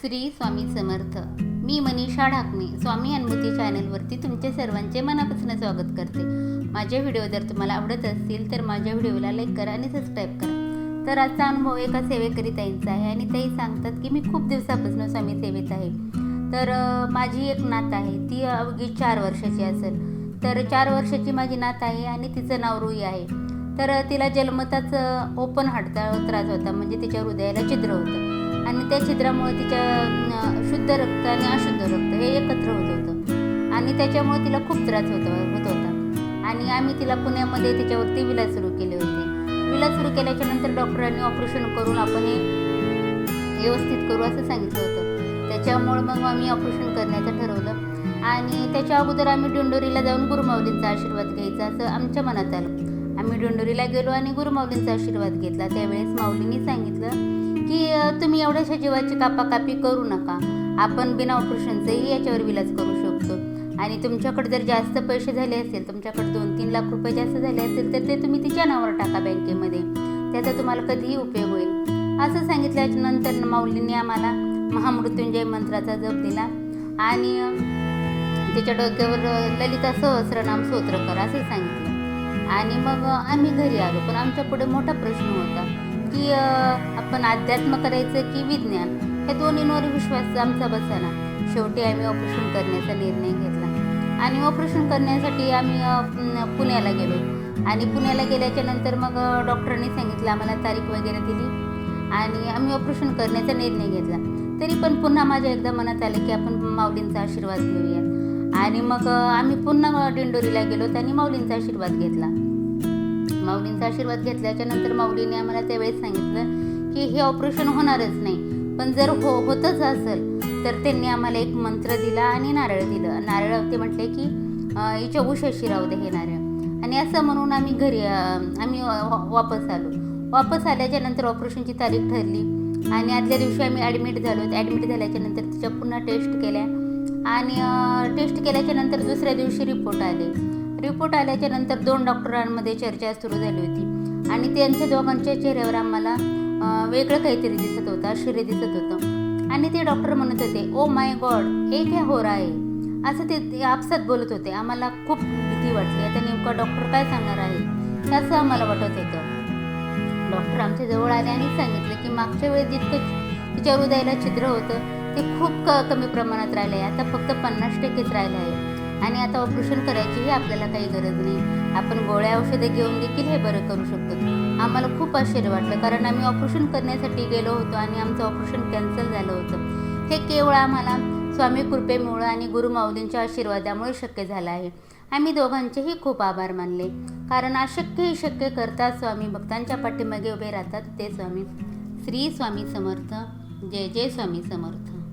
श्री स्वामी समर्थ. मी मनीषा ढाकणे स्वामी अनुभूती चॅनलवरती तुमचे सर्वांचे मनापासून स्वागत करते. माझे व्हिडिओ जर तुम्हाला आवडत असतील तर माझ्या व्हिडिओला लाईक करा आणि सबस्क्राईब करा. तर आजचा अनुभव एका सेवेकरी ताईंचा आहे आणि ताई सांगतात की मी खूप दिवसापासून स्वामी सेवेत आहे. तर माझी एक नात आहे ती अवघी चार वर्षाची असेल. तर चार वर्षाची माझी नात आहे आणि तिचं नाव रुई आहे. तर तिला जन्मताच ओपन हार्टचा त्रास होता म्हणजे तिच्या हृदयाला छिद्र होतं. आणि त्या छिद्रामुळे तिच्या शुद्ध रक्त आणि अशुद्ध रक्त हे एकत्र होत होतं. आणि त्याच्यामुळे तिला खूप त्रास होत होत होता. आणि आम्ही तिला पुण्यामध्ये तिच्यावरती विलाज सुरू केले होते. विलाज सुरू केल्याच्यानंतर डॉक्टरांनी ऑपरेशन करून आपण हे व्यवस्थित करू असं सांगितलं होतं. त्याच्यामुळं मग आम्ही ऑपरेशन करण्याचं ठरवलं. आणि त्याच्या अगोदर आम्ही डोंडोरीला जाऊन गुरुमाऊलींचा आशीर्वाद घ्यायचा असं आमच्या मनात आलं. आम्ही डोंडोरीला गेलो आणि गुरुमाऊलींचा आशीर्वाद घेतला. त्यावेळेस माऊलींनी सांगितलं की तुम्ही एवढ्याशा जीवाची कापाकापी करू नका. आपण बिना ऑपरेशनचंही याच्यावर विलाज करू शकतो. आणि तुमच्याकडे जर जास्त पैसे झाले असेल तुमच्याकडे दोन तीन लाख रुपये जास्त झाले असेल तर ते तुम्ही तिच्या नावावर टाका बँकेमध्ये. त्याचा तुम्हाला कधीही उपयोग होईल. असं सांगितल्याच्या नंतर माऊलींनी आम्हाला महामृत्युंजय मंत्राचा जप दिला आणि त्याच्या तिच्या डोक्यावर ललिता सहस्रनाम स्तोत्र कर असं सांगितलं. आणि मग आम्ही घरी आलो. पण आमच्या पुढे मोठा प्रश्न होता की आपण अध्यात्म करायचं की विज्ञान? हे दोन्हींवर विश्वास आमचा बसाना शेवटी आम्ही ऑपरेशन करण्याचा निर्णय घेतला. आणि ऑपरेशन करण्यासाठी आम्ही पुण्याला गेलो. आणि पुण्याला गेल्याच्यानंतर मग डॉक्टरांनी सांगितलं आम्हाला तारीख वगैरे दिली. आणि आम्ही ऑपरेशन करण्याचा निर्णय घेतला. तरी पण पुन्हा माझ्या एकदा मनात आलं की आपण माऊलींचा आशीर्वाद घेऊया आणि मग आम्ही पुन्हा दिंडोरीला गेलो त्यांनी माऊलींचा आशीर्वाद घेतला. माऊलींचा आशीर्वाद घेतल्याच्या नंतर माऊलीने आम्हाला त्यावेळेस सांगितलं की हे ऑपरेशन होणारच नाही पण जर हो होतच असेल तर त्यांनी आम्हाला एक मंत्र दिला आणि नारळ दिलं. नारळ ते म्हटले की हिच्या उशाशी राहू दे हे नारळ. आणि असं म्हणून आम्ही घरी आम्ही वापस आलो. वापस आल्याच्यानंतर ऑपरेशनची तारीख ठरली. आणि आदल्या दिवशी आम्ही ॲडमिट झालो. ॲडमिट झाल्याच्यानंतर तिच्या पुन्हा टेस्ट केल्या. आणि टेस्ट केल्याच्यानंतर दुसऱ्या दिवशी रिपोर्ट आले. रिपोर्ट आल्याच्यानंतर दोन डॉक्टरांमध्ये चर्चा सुरू झाली होती. आणि त्यांच्या दोघांच्या चेहऱ्यावर आम्हाला वेगळं काहीतरी दिसत होतं आश्चर्य दिसत होतं. आणि ते डॉक्टर म्हणत होते ओ माय गॉड हे काय होर आहे? असं ते ते आपसात बोलत होते. आम्हाला खूप भीती वाटली. आता नेमका डॉक्टर काय सांगणार आहे? असं आम्हाला वाटत होतं. डॉक्टर आमच्या जवळ आले आणि सांगितलं की मागच्या वेळेस जितकं तिच्या हृदयाला छिद्र होतं ते खूप क कमी प्रमाणात राहिलं आहे. आता फक्त पन्नास टक्केच राहिलं आहे. आणि आता ऑपरेशन करायचीही आपल्याला काही गरज नाही. आपण गोळ्या औषधं घेऊन देखील हे बरं करू शकतो. आम्हाला खूप आश्चर्य वाटलं कारण आम्ही ऑपरेशन करण्यासाठी गेलो होतो आणि आमचं ऑपरेशन कॅन्सल झालं होतं. हे केवळ आम्हाला स्वामी कृपेमुळं आणि गुरु माऊलींच्या आशीर्वादामुळे शक्य झालं आहे. आम्ही दोघांचेही खूप आभार मानले. कारण अशक्यही शक्य करतात स्वामी भक्तांच्या पाठीमागे उभे राहतात ते स्वामी. श्री स्वामी समर्थ. जय जय स्वामी समर्थ.